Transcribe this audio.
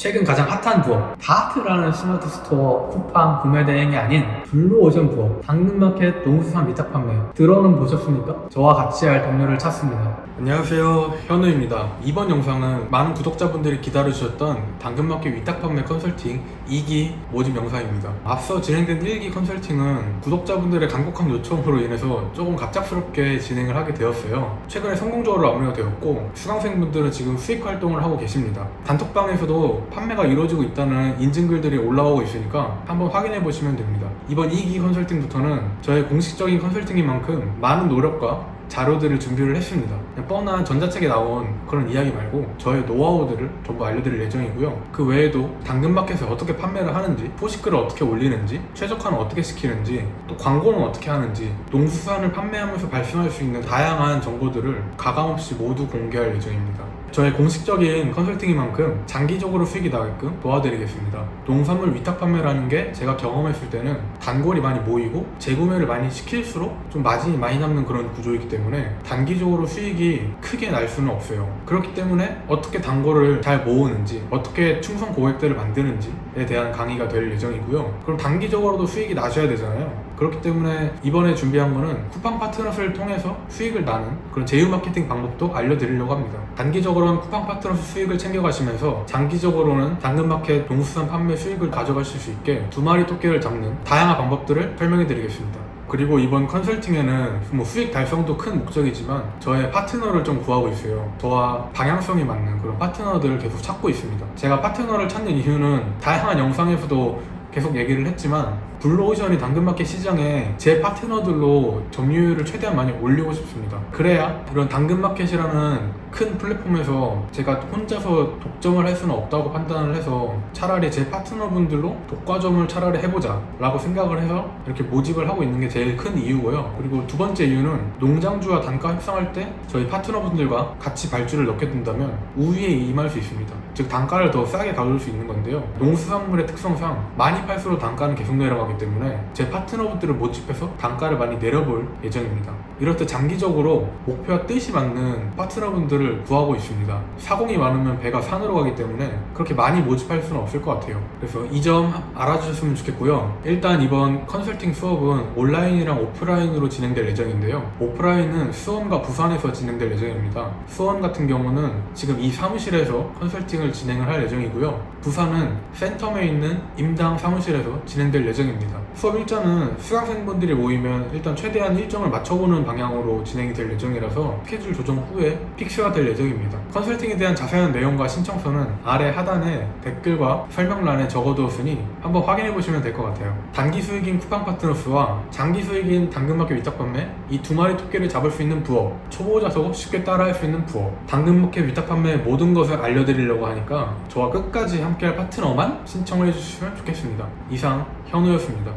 최근 가장 핫한 부업 다트라는 스마트 스토어 쿠팡 구매 대행이 아닌 블루오션 부업 당근마켓 농수산 위탁 판매. 들어는 보셨습니까? 저와 같이 할 동료를 찾습니다. 안녕하세요. 현우입니다. 이번 영상은 많은 구독자분들이 기다려주셨던 당근마켓 위탁 판매 컨설팅 2기 모집 영상입니다. 앞서 진행된 1기 컨설팅은 구독자분들의 간곡한 요청으로 인해서 조금 갑작스럽게 진행을 하게 되었어요. 최근에 성공적으로 마무리가 되었고 수강생분들은 지금 수익 활동을 하고 계십니다. 단톡방에서도 판매가 이루어지고 있다는 인증글들이 올라오고 있으니까 한번 확인해 보시면 됩니다. 이번 2기 컨설팅부터는 저의 공식적인 컨설팅인 만큼 많은 노력과 자료들을 준비를 했습니다. 뻔한 전자책에 나온 그런 이야기 말고 저의 노하우들을 전부 알려드릴 예정이고요. 그 외에도 당근마켓에 어떻게 판매를 하는지, 포식글을 어떻게 올리는지, 최적화는 어떻게 시키는지, 또 광고는 어떻게 하는지, 농수산을 판매하면서 발생할 수 있는 다양한 정보들을 가감없이 모두 공개할 예정입니다. 저의 공식적인 컨설팅인 만큼 장기적으로 수익이 나게끔 도와드리겠습니다. 농산물 위탁 판매라는 게 제가 경험했을 때는 단골이 많이 모이고 재구매를 많이 시킬수록 좀 마진이 많이 남는 그런 구조이기 때문에 단기적으로 수익이 크게 날 수는 없어요. 그렇기 때문에 어떻게 단골을 잘 모으는지, 어떻게 충성 고객들을 만드는지에 대한 강의가 될 예정이고요. 그럼 단기적으로도 수익이 나셔야 되잖아요. 그렇기 때문에 이번에 준비한 거는 쿠팡 파트너스를 통해서 수익을 나는 그런 제휴 마케팅 방법도 알려드리려고 합니다. 단기적으로는 쿠팡 파트너스 수익을 챙겨가시면서 장기적으로는 당근마켓 농수산 판매 수익을 가져가실 수 있게 두 마리 토끼를 잡는 다양한 방법들을 설명해 드리겠습니다. 그리고 이번 컨설팅에는 뭐 수익 달성도 큰 목적이지만 저의 파트너를 좀 구하고 있어요. 저와 방향성이 맞는 그런 파트너들을 계속 찾고 있습니다. 제가 파트너를 찾는 이유는 다양한 영상에서도 계속 얘기를 했지만 블루오션이 당근마켓 시장에 제 파트너들로 점유율을 최대한 많이 올리고 싶습니다. 그래야 이런 당근마켓이라는 큰 플랫폼에서 제가 혼자서 독점을 할 수는 없다고 판단을 해서 차라리 제 파트너분들로 독과점을 차라리 해보자 라고 생각을 해서 이렇게 모집을 하고 있는 게 제일 큰 이유고요. 그리고 두 번째 이유는 농장주와 단가 협상할 때 저희 파트너분들과 같이 발주를 넣게 된다면 우위에 임할 수 있습니다. 즉 단가를 더 싸게 가져올 수 있는 건데요. 농수산물의 특성상 많이 팔수록 단가는 계속 내려가기 때문에 제 파트너분들을 모집해서 단가를 많이 내려볼 예정입니다. 때 장기적으로 목표와 뜻이 맞는 파트너분들을 구하고 있습니다. 사공이 많으면 배가 산으로 가기 때문에 그렇게 많이 모집할 수는 없을 것 같아요. 그래서 이 점 알아주셨으면 좋겠고요. 일단 이번 컨설팅 수업은 온라인이랑 오프라인으로 진행될 예정인데요. 오프라인은 수원과 부산에서 진행될 예정입니다. 수원 같은 경우는 지금 이 사무실에서 컨설팅을 진행을 할 예정이고요. 부산은 센텀에 있는 임당 사무실 에서 진행될 예정입니다. 수업 일자는 수강생분들이 모이면 일단 최대한 일정을 맞춰보는 방향으로 진행이 될 예정이라서 스케줄 조정 후에 픽스가 될 예정입니다. 컨설팅에 대한 자세한 내용과 신청서는 아래 하단에 댓글과 설명란에 적어두었으니 한번 확인해 보시면 될 것 같아요. 단기 수익인 쿠팡 파트너스와 장기 수익인 당근마켓 위탁 판매 이 두 마리 토끼를 잡을 수 있는 부업 초보자도 쉽게 따라할 수 있는 부업 당근마켓 위탁 판매의 모든 것을 알려드리려고 하니까 저와 끝까지 함께할 파트너만 신청을 해주시면 좋겠습니다. 이상 현우였습니다.